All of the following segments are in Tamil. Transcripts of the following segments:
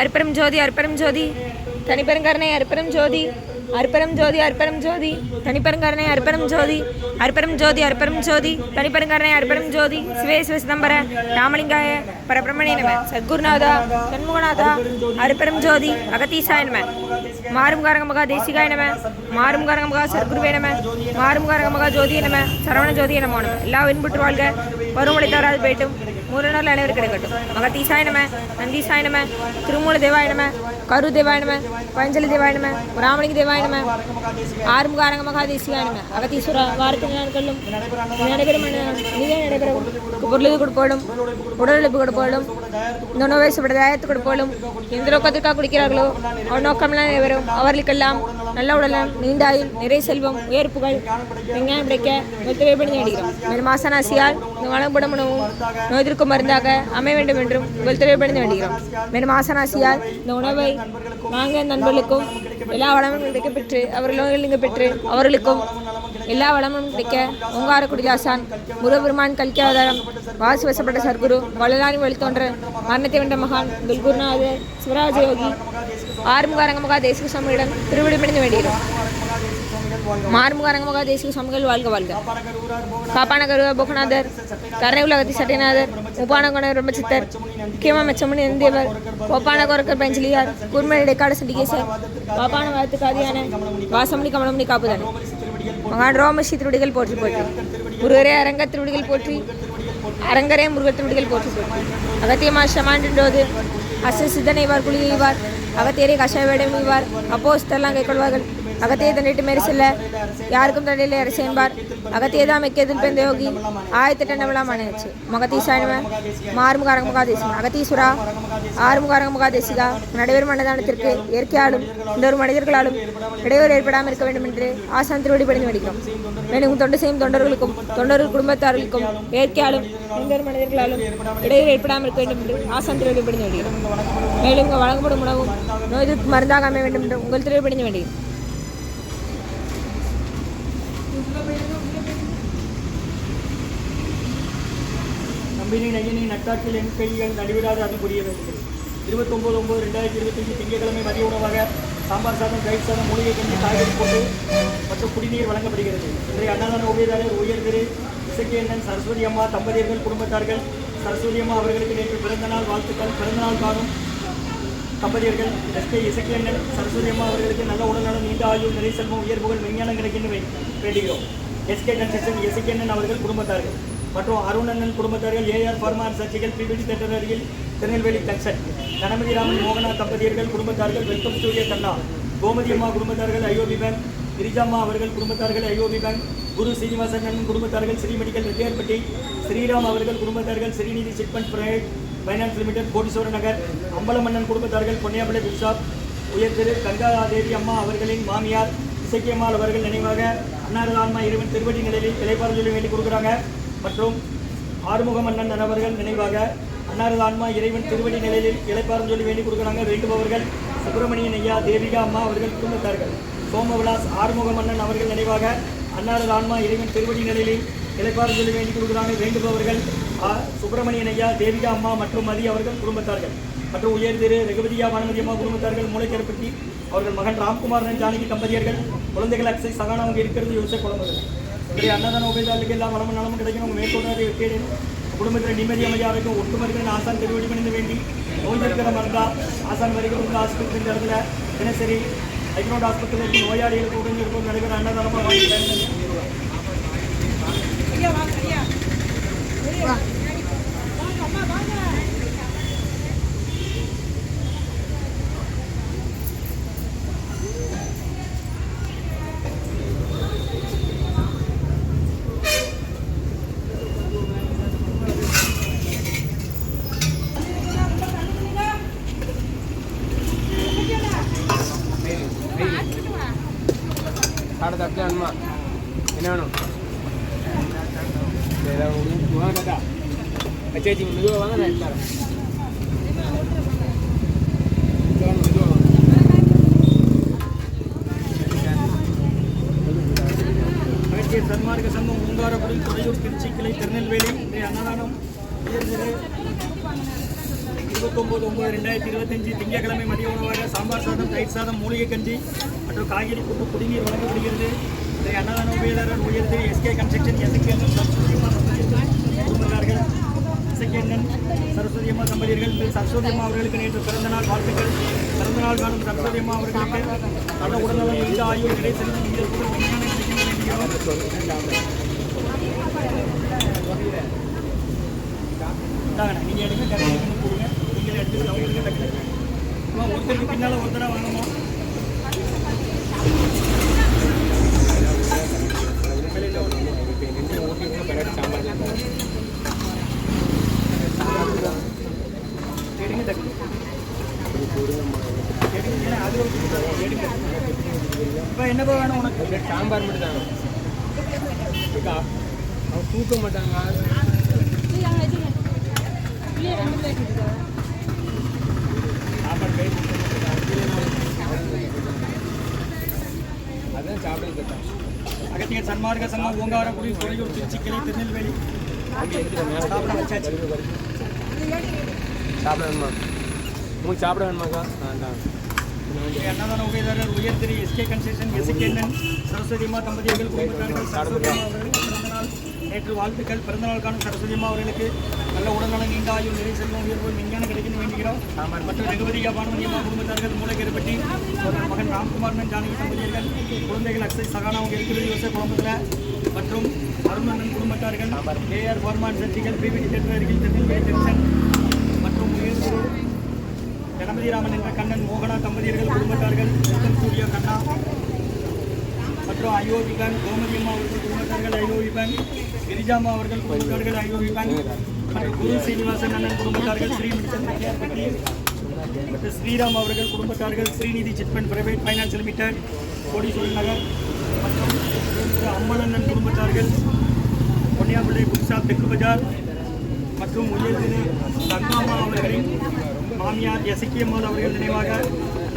அற்பரம் ஜோதி அற்பரம் ஜோதி. தனிப்பெருங்கருணை அற்பரம் ஜோதி. அற்பரம் ஜோதி அற்பரம் ஜோதி. தனிப்பெருங்கருணை அற்பரம் ஜோதி. அற்பரம் ஜோதி அற்பரம் ஜோதி. தனிப்பெருங்கருணை அற்பரம் ஜோதி. சிவே சிவ சிதம்பர ராமலிங்காய பரபிரமணே நம. சத்குருநாதா சண்முகநாதா அற்பரம் ஜோதி அகத்தீசாய நம. மாறுமுகாரங்க மகா தேசிகாய நம. மாறுமுகாரங்க மகா சத்குருவே நம. மாறுமுகாரங்க மகா ஜோதிய நம. சரவண ஜோதிய நமோ. நம எல்லா வெண்புற்று வாழ்க. பருவமழை தவறாது போயிட்டும் மூணு நாள் அனைவரும் கிடைக்கட்டும் மகத்தீசாய நம நந்தீசாய நம திருமூல தேவாய நம கரு தேவாய நம பஞ்சலி தேவாய நம ராமலிங்க தேவாய நம ஆறுமுகாரங்க மகாதேசியாய நம. அகத்தீஸ்வரா வாரத்தின் நாட்களும் நடைபெறும் இனிதே நடைபெறும். பொருளுது கொடுப்போடும் உடல் இழப்பு கொடுப்போடும் இந்த உணவை சுபதாயத்து கொடுப்போடும் எந்த நோக்கத்திற்காக குடிக்கிறார்களோ அவர் நோக்கம்லாம் நிறைவேறும். அவர்களுக்கெல்லாம் நல்ல உடலம் நீண்டாய் நிறை செல்வம் உயர் புகழ் வெங்காயம் கிடைக்க ஒத்துழைப்பு பண்ணி வேண்டுகிறோம் மேலும் மாசனாசியால் இந்த வளம்புடம் உணவும் நோய்திற்கும் மருந்தாக அமைய வேண்டும் என்றும் ஒத்துழைப்பு பண்ணி வேண்டுகிறோம் மேலும் இந்த உணவை வாங்க நண்பர்களுக்கும் எல்லா வளமும் கிடைக்க பெற்று அவர்கள் நீங்கள் பெற்று அவர்களுக்கும் எல்லா வளமும் கிடைக்க ஓங்கார குடிலாசான் முருகபெருமான் கல்கி அவதாரம் வாசி வசப்பட்ட சர்க்குரு வள்ளலாரி வழித்தோன்ற மரணத்தை வென்ற மகான் குல்குருநாதர் சிவராஜயோகி ஆறுமுகாரங்க மகா தேசிக சுவாமியிடம் திருவிடுபடிந்து வேண்டுகிறோம் மாறுமுகாரங்கமகா தேசிக சுவாமிகள் வாழ்க வாழ்க. பாப்பான கருவ போகநாதர் கருணை உலகத்தி சட்டைநாதர் உப்பான குண பிரம்மச்சித்தர் முக்கியமா மெச்சமணி நந்தியவர் ஒப்பான கோரக்கர் பஞ்சலியார் குர்மன் இடைக்கால சண்டிகேசர் பாப்பான வாழ்த்து காதியான வாசமணி கமலமணி காப்புதன் மகான் ரோமஸ்ரீ திருவடிகள் போற்றி போற்றி முருகரே அரங்க திருவடிகள் போற்றி அரங்கரே முருகர் திருவடிகள் போற்றி போற்றி. அகத்தியமா ஷமாண்டோது அச சித்தனைவார் குளியைவார் அகத்தியரை கஷாய வேடம் அப்போஸ்தெல்லாம் கைக்கொள்வார்கள் அகத்தியை தண்டிட்டு மேறி செல்ல. யாருக்கும் தண்டையில் அரசு என்பார். அகத்தியை தான் மெக்கியதில் பெந்த யோகி? ஆயிரத்தி எண்ணவெல்லாம் மனைச்சு மகதீசாயனம மாறுமுகாரங்க முகாதேசி. அகத்தீஸ்வரா ஆறுமுகாரங்க முகாதேசிகா? நடைபெறும் அன்னதானத்திற்கு இயற்கையாலும் இந்த ஒரு மனிதர்களாலும் இடையூறு ஏற்படாமல் இருக்க வேண்டும் என்று ஆசான் திருவடி பணிந்து வருகிறோம் மேலும் தொண்டு செய்யும் தொண்டர்களுக்கும் தொண்டர்கள் குடும்பத்தார்களுக்கும் இயற்கையாலும் இந்த ஒரு மனிதர்களாலும் இடையூறு ஏற்படாமல் இருக்க வேண்டும் என்று ஆசான் திருவடி பணிந்து மேலும் வழங்கப்படும் உணவும் நோய் மருந்தாக அமைய வேண்டும் என்று உங்கள் திருவடி பணிந்து வேண்டியது கம்பினி நையனி நட்டாற்றில் என் கைகள் நடைவிடாது அது புரிய வேண்டும் இருபத்தொம்போது ஒம்பது ரெண்டாயிரத்தி இருபத்தஞ்சு திங்கட்கிழமை மதிய உணவாக சாம்பார் சாதம் தயிர் சாதம் மூலிகை கஞ்சி காய்கறி போட்டு மற்றும் குடிநீர் வழங்கப்படுகிறது. இன்றைய அன்னதான உபயதாரர் உயர் திரு இசக்கியண்ணன் சரஸ்வதி அம்மா தம்பதியர்கள் குடும்பத்தார்கள் சரஸ்வதி அம்மா அவர்களுக்கு நேற்று பிறந்தநாள் வாழ்த்துக்கள். பிறந்தநாள் காணும் தம்பதியர்கள் எஸ்கே இசக்கியண்ணன் சரஸ்வதி அம்மா அவர்களுக்கு நல்ல உடல்நலம் நீண்ட ஆயுள் நிறை செல்வம் உயர் புகழ் விஞ்ஞானம் கிடைக்கின்ற வேண்டுகிறோம் எஸ்கே கன்ஸ்ட்ரக்ஷன் இசக்கியண்ணன் அவர்கள் குடும்பத்தார்கள். மற்றும் அருணண்ணன் குடும்பத்தார்கள் ஏஆர் ஃபார்மார் சர்ச்சைகள் பிபிடி தேட்டர் அருகில் திருநெல்வேலி கன்சர்ட் கணபதி ராமன் மோகனா தம்பதியர்கள் குடும்பத்தார்கள் வெல்கம் ஸ்டூடியோ கண்ணா கோமதி அம்மா குடும்பத்தார்கள் ஐஓபி பேங்க் கிரிஜாம்மா அவர்கள் குடும்பத்தார்கள் ஐஓபி பேங்க் குரு சீனிவாசன் அண்ணன் குடும்பத்தார்கள் ஸ்ரீ மெடிக்கல் ரெட்டியார்பட்டி ஸ்ரீராம் அவர்கள் குடும்பத்தார்கள் Srinidhi chit fund private finance limited Kodeeswara Nagar Ambalamannan குடும்பத்தார்கள் பொன்னியாபலை பிஷாப் உயர் திரு கங்காதேவி அம்மா அவர்களின் மாமியார் இசக்கியம்மாள் அவர்கள் நினைவாக அன்னாரது ஆன்மா இறைவன் திருவடி நிலையில் இலைப்பாறு சொல்லி வேண்டி கொடுக்குறாங்க. மற்றும் ஆறுமுகம் அண்ணன் அவர்கள் நினைவாக அன்னாரது ஆன்மா இறைவன் திருவடி நிலையில் இலைப்பாறு சொல்லி வேண்டிக் கொடுக்குறாங்க. வேண்டுபவர்கள் சுப்பிரமணியன் ஐயா தேவிகா அம்மா அவர்கள் குடும்பத்தார்கள். சோமவிலாஸ் ஆறுமுகம் அண்ணன் அவர்கள் நினைவாக அன்னாரது ஆன்மா இறைவன் திருவடி நிலையில் இலைப்பாறு சொல்லி வேண்டிக் கொடுக்குறாங்க. வேண்டுபவர்கள் சுப்பிரமணியன் ஐயா தேவிகா அம்மா மற்றும் மதி அவர்கள் குடும்பத்தார்கள். மற்றும் உயர் திரு ரகுபதியா வானமதி அம்மா குடும்பத்தார்கள் மூளைக்கருப்பட்டி அவர்கள் மகன் ராம்குமார் ஜானகி தம்பதியர்கள் குழந்தைகள் அக்ஸை சகானவங்க இருக்கிறது யோசிக்க குழந்தைகள். இப்படி அன்னதான உபயதாளுக்கு எல்லா வளமும் நலமும் கிடைக்கணும். உங்கள் மேற்கொண்டாதை கேடு குடும்பத்தில் நிம்மதி அமைதியாக ஒட்டுமருக்கிற ஆசான் திருவடி பணிந்து வேண்டி நோய் இருக்கிற மருந்தா ஆசான் வரைக்கும் ஆஸ்பத்திரி இடத்துல தினசரி ஐக்ரோட் ஆஸ்பத்திரியில் நோயாளிகளுக்கு உடனிருக்கும் நடைபெற அன்னதானமாக வாங்கி சேச்சி மெதுவாக வாங்க நான் எடுத்துறேன் சன்மார்க்க சங்கம் பூங்காரபுரி துறையூர் திருச்சி கிளை ரெண்டாயிரத்தி இருபத்தஞ்சு திங்கட்கிழமை மதிய உணவாக சாம்பார் சாதம் தயிர் மூலிகை கஞ்சி மற்றும் காய்கறி கூட்டு குடிநீர் வழங்கப்படுகிறது இன்றைய அன்னதான உபயதாரர் உயர்வு SK construction SK Isaikannan Saraswathi அம்மா தம்பதியர்கள் திரு சரஸ்வதி அம்மா அவர்களுக்கு நேற்று பிறந்த நாள் வாழ்த்துக்கள். பிறந்த நாள் காணும் சரஸ்வதி அம்மா அவர்களுக்கு நல்ல உடல்நலம் எந்த ஆய்வு கிடை நீங்கள் கூட உண்மையான நீங்கள் எடுங்க கடையில் கொடுங்க. நீங்கள் எடுத்து அவங்களுக்கு ஒருத்தருக்கு பின்னால் ஒருத்தராக வாங்கணும் எடுங்க டக்குனு எடுங்க அது ஒரு எடுங்க இப்போ என்னப்பா வேணும் உனக்கு? சாம்பார் மட்டும் தாங்க அக்கா, அவன் தூக்க மாட்டாங்க சாப்பாடு கை அதான் சாப்பிட கேட்டேன். அகத்தியர் சன்மார்க்க சங்கம் ஓங்காரக்குடி துறையூர் திருச்சி கிளை திருநெல்வேலி. சாப்பிட வச்சாச்சு. சாப்பிட வேணுமா? உங்களுக்கு சாப்பிட வேணுமாக்கா அன்னதான உபயதாரர் உயர் திரு எஸ்கே கன்ஸ்ட்ரக்ஷன் எசுக்கேண்ணன் சரஸ்வதி அம்மா தம்பதியர்கள் குடும்பத்தார்கள் சரஸ்வதி அம்மா அவர்களுக்கு பிறந்தநாள் நேற்று வாழ்த்துக்கள் பிறந்தநாள் காணும் சரஸ்வதி அம்மா அவர்களுக்கு நல்ல உடல்நலம் நீண்ட ஆயுள் நிறை செல்வம் உயர்வு விஞ்ஞானம் கிடைக்கணும் வேண்டுகிறோம் மற்றும் ரகுபதியா பானுமதி அம்மா குடும்பத்தார்கள் மூலக்கேற்பட்டி ஒரு மகன் ராம்குமார் ஜானகி தம்பதியர்கள் குழந்தைகள் அக்ஷய் சகானா அவங்க இருக்கிறது யோசை குழம்புல மற்றும் அருணன் குடும்பத்தார்கள் ஏஆர் வர்மான் சர்ச்சிகள் பிபிடி தேட்டர் அருகில் திருநெல்வேலி ஜங்ஷன் மற்றும் உயர் திரு கணபதிராமன் என்ற கண்ணன் மோகனா தம்பதியர்கள் குடும்பத்தார்கள் சூரிய சூர்யா கண்ணா மற்றும் அயோபிகன் கோமதியம்மா அவர்கள் குடும்பத்தார்கள் அயோபிபன் கிரிஜாமா அவர்கள் குடும்பத்தார்கள் அயோபிபன் மற்றும் குரு சீனிவாசன் அண்ணன் குடும்பத்தார்கள் ஸ்ரீ மிச்சந்திரப்பட்டி மற்றும் ஸ்ரீராம் அவர்கள் குடும்பத்தார்கள் Srinidhi chit fund private finance limited Kodeeswaran Nagar மற்றும் அம்மன் அண்ணன் குடும்பத்தார்கள் பொன்னியாபிள்ளை புக் தெற்கு பஜார் மற்றும் உயர் தங்காமா அவர்களின் மாமியார் எசக்கியம்மாள் அவர்கள் நினைவாக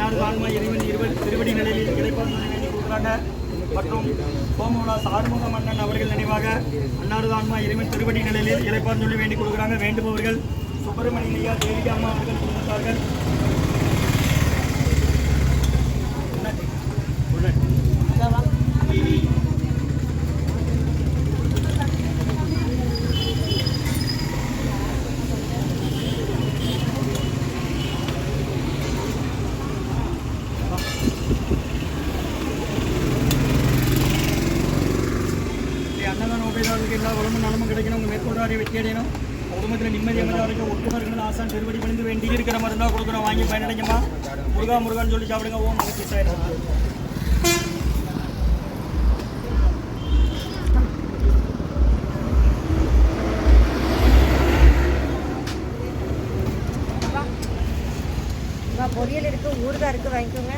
நாடு ஆன்மா இறைவன் இருவர் திருவடி நிலையில் இடைப்பாளர் வேண்டி கூறுகிறாங்க. மற்றும் சோமவிலாஸ் ஆறுமுக மன்னன் அவர்கள் நினைவாக அன்னாரது ஆன்மா இறைவன் திருவடி நிலையில் இழைப்பார் சொல்லி வேண்டி கொடுக்குறாங்க வேண்டுபவர்கள் சுப்பிரமணியா தேவிகா அம்மா அவர்கள் கொடுத்தார்கள் அன்னதான உபயோகாவுக்கு எல்லா வளமும் நலமும் மாதிரி உங்கள் அடையணும் குடும்பத்தில் நிம்மதி அமைதி வரைக்கும் ஆசான் திருவடி பணிந்து வேண்டி இருக்கிற மாதிரி இருந்தால் கொடுக்குறோம் வாங்கி பயனடைங்கம்மா முருகா முருகான்னு சொல்லி சாப்பிடுங்க ஓம் மகிழ்ச்சி சார் பொரியல் இருக்கு ஊறுகாய் இருக்கு வாங்கிக்கோங்க